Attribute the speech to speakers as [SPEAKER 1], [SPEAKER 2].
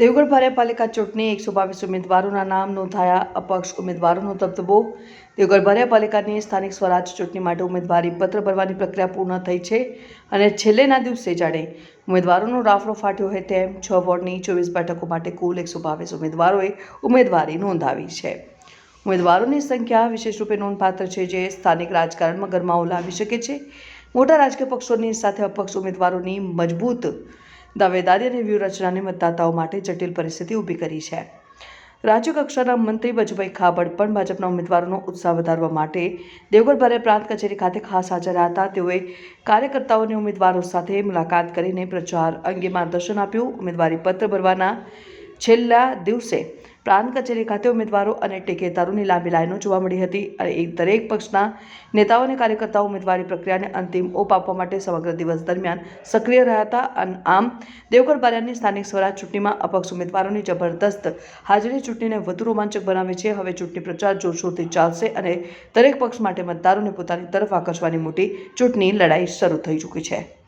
[SPEAKER 1] દેવગઢ ભાર્યાપાલિકા ચૂંટણી એકસો બાવીસ ઉમેદવારોના નામ નોંધાયા. અપક્ષ ઉમેદવારોનો દબદબો દેવગઢ ભાર્યાપાલિકાની સ્થાનિક સ્વરાજ ચૂંટણી માટે ઉમેદવારી પત્ર ભરવાની પ્રક્રિયા પૂર્ણ થઈ છે અને છેલ્લેના દિવસે જાણે ઉમેદવારોનો રાફડો ફાટ્યો હોય તેમ છ વોર્ડની ચોવીસ બેઠકો માટે કુલ એકસો બાવીસ ઉમેદવારોએ ઉમેદવારી નોંધાવી છે. ઉમેદવારોની સંખ્યા વિશેષ રૂપે નોંધપાત્ર છે જે સ્થાનિક રાજકારણમાં ગરમાવો લાવી શકે છે. મોટા રાજકીય પક્ષોની સાથે અપક્ષ ઉમેદવારોની મજબૂત દાવેદારી અને વ્યૂહરચનાને મતદાતાઓ માટે જટિલ પરિસ્થિતિ ઊભી કરી છે. રાજ્ય કક્ષાના મંત્રી બચુભાઈ ખાબડ પણ ભાજપના ઉમેદવારોનો ઉત્સાહ વધારવા માટે દેવગઢ ભારે પ્રાંત કચેરી ખાતે ખાસ હાજર હતા. તેઓએ કાર્યકર્તાઓને ઉમેદવારો સાથે મુલાકાત કરીને પ્રચાર અંગે માર્ગદર્શન આપ્યું. ઉમેદવારી પત્ર ભરવાના છેલ્લા દિવસે પ્રાંત કચેરી ખાતે ઉમેદવારો અને ટેકેદારોની લાંબી લાઈનો જોવા મળી હતી અને એ દરેક પક્ષના નેતાઓ અને કાર્યકર્તાઓ ઉમેદવારી પ્રક્રિયાને અંતિમ ઓપ આપવા માટે સમગ્ર દિવસ દરમિયાન સક્રિય રહ્યા હતા. અને આમ, દેવગઢ બારિયાની સ્થાનિક સ્વરાજ ચૂંટણીમાં અપક્ષ ઉમેદવારોની જબરદસ્ત હાજરી ચૂંટણીને વધુ રોમાંચક બનાવે છે. હવે ચૂંટણી પ્રચાર જોરશોરથી ચાલશે અને દરેક પક્ષ માટે મતદારોને પોતાની તરફ આકર્ષવાની મોટી ચૂંટણી લડાઈ શરૂ થઈ ચૂકી છે.